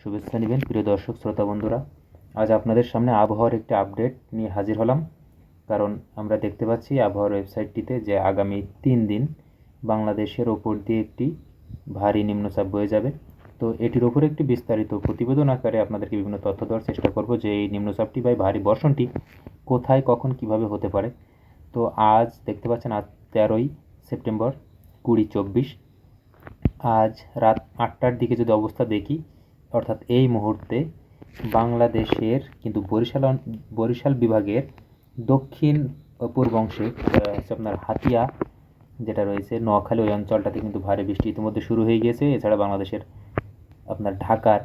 শুভেচ্ছা নেবেন, প্রিয় দর্শক, শ্রোতা, বন্ধুরা। আজ আপনাদের সামনে আবহাওয়ার একটি আপডেট নিয়ে হাজির হলাম। কারণ আমরা দেখতে পাচ্ছি আবহাওয়ার ওয়েবসাইটটিতে যে আগামী তিন দিন বাংলাদেশের ওপর দিয়ে একটি ভারী নিম্নচাপ বয়ে যাবে। তো এটির ওপর একটি বিস্তারিত প্রতিবেদন আকারে আপনাদেরকে বিভিন্ন তথ্য দেওয়ার চেষ্টা করব যে এই নিম্নচাপটি বা ভারী বর্ষণটি কোথায়, কখন, কীভাবে হতে পারে। তো আজ দেখতে পাচ্ছেন, আজ তেরোই সেপ্টেম্বর কুড়ি চব্বিশ। আজ রাত আটটার দিকে যদি অবস্থা দেখি অর্থাৎ এই মুহূর্তে বাংলাদেশের, কিন্তু বরিশাল বরিশাল বিভাগের দক্ষিণ পূর্ব অংশে হচ্ছে আপনার হাতিয়া, যেটা রয়েছে, নোয়াখালী ওই অঞ্চলটাতে কিন্তু ভারী বৃষ্টি ইতিমধ্যে শুরু হয়ে গিয়েছে। এছাড়া বাংলাদেশের আপনার ঢাকার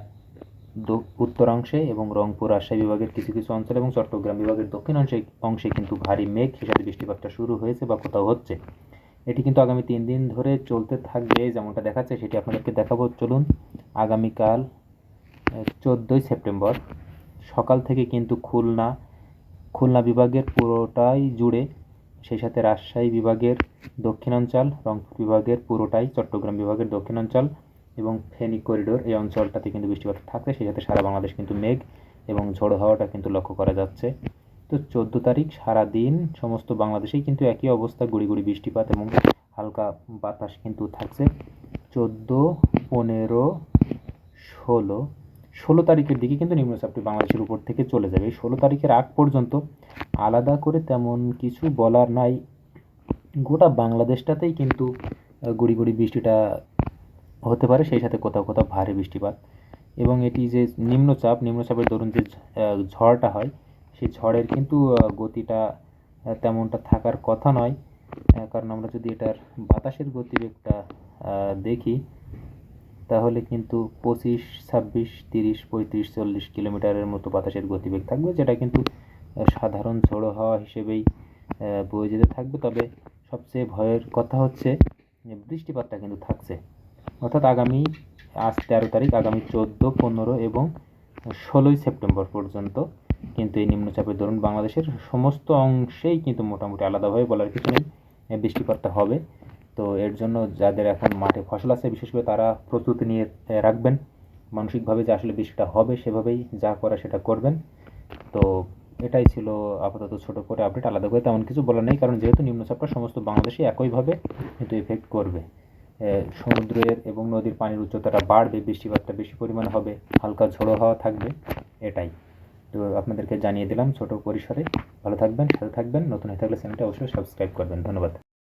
উত্তরাংশে এবং রংপুর রাজশাহী বিভাগের কিছু কিছু অঞ্চল এবং চট্টগ্রাম বিভাগের দক্ষিণ অংশে অংশে কিন্তু ভারী মেঘ, হিসাবে বৃষ্টিপাতটা শুরু হয়েছে বা কোথাও হচ্ছে। এটি কিন্তু আগামী তিন দিন ধরে চলতে থাকবে, যেমনটা দেখাচ্ছে, সেটি আপনাদেরকে দেখাবো। চলুন, আগামীকাল চোদ্দোই সেপ্টেম্বর। সকাল থেকে কিন্তু খুলনা খুলনা বিভাগের পুরোটাই জুড়ে, সেই সাথে রাজশাহী বিভাগের দক্ষিণাঞ্চল, রংপুর বিভাগের পুরোটাই, চট্টগ্রাম বিভাগের দক্ষিণাঞ্চল এবং ফেনী করিডোর এই অঞ্চলটাতে কিন্তু বৃষ্টিপাত থাকবে সেই সাথে সারা বাংলাদেশ কিন্তু মেঘ এবং ঝোড়ো হাওয়াটা কিন্তু লক্ষ্য করা যাচ্ছে। তো চোদ্দ তারিখ সারা দিন সমস্ত বাংলাদেশেই কিন্তু একই অবস্থা, গুড়ি গুড়ি বৃষ্টিপাত এবং হালকা বাতাস কিন্তু থাকছে। চোদ্দ, পনেরো, ষোলো ষোলো তারিখের দিকে কিন্তু নিম্নচাপটি বাংলাদেশের উপর থেকে চলে যাবে। এই ষোলো তারিখের আগ পর্যন্ত আলাদা করে তেমন কিছু বলার নাই। গোটা বাংলাদেশটাতেই কিন্তু গুড়ি গুড়ি বৃষ্টিটা হতে পারে, সেই সাথে কোথাও কোথাও ভারী বৃষ্টিপাত। এবং এটি যে নিম্নচাপ নিম্নচাপের দরুন যে ঝড়টা হয়, সেই ঝড়ের কিন্তু গতিটা তেমনটা থাকার কথা নয়। কারণ আমরা যদি এটার বাতাসের গতিবেগটা দেখি তাহলে কিন্তু পঁচিশ, ছাব্বিশ, তিরিশ, পঁয়ত্রিশ, চল্লিশ কিলোমিটারের মতো বাতাসের গতিবেগ থাকবে, যেটা কিন্তু সাধারণ ঝোড়ো হাওয়া হিসেবেই বয়ে যেতে থাকবে। তবে সবচেয়ে ভয়ের কথা হচ্ছে বৃষ্টিপাতটা কিন্তু থাকছে। অর্থাৎ আগামী, আজ তেরো তারিখ, আগামী চোদ্দ, পনেরো এবং ষোলোই সেপ্টেম্বর পর্যন্ত কিন্তু এই নিম্নচাপের দরুন বাংলাদেশের সমস্ত অংশেই কিন্তু মোটামুটি আলাদাভাবে বলার কিছু নেই বৃষ্টিপাতটা হবে। তো এর জন্য যাদের এখন মাঠে ফসল আছে, বিশেষ করে তারা প্রস্তুতি নিয়ে রাখবেন। মানসিকভাবে যে আসলে বৃষ্টিটা হবে, সেভাবেই যা করা সেটা করবেন। তো এটাই ছিল আপাতত ছোট করে আপডেট আলাদা করে তেমন কিছু বলার নেই, কারণ যেহেতু নিম্নচাপটা সমস্ত বাংলাদেশে একইভাবে কিন্তু এফেক্ট করবে। সমুদ্রের এবং নদীর পানির উচ্চতাটা বাড়বে, বৃষ্টিপাতটা বেশি পরিমাণে হবে, হালকা ঝোড়ো হাওয়া থাকবে, এটাই। তো আপনাদেরকে জানিয়ে দিলাম ছোট পরিসরে। ভালো থাকবেন, সাথে থাকবেন, নতুন হয়ে থাকলে চ্যানেলটা অবশ্যই সাবস্ক্রাইব করবেন। ধন্যবাদ।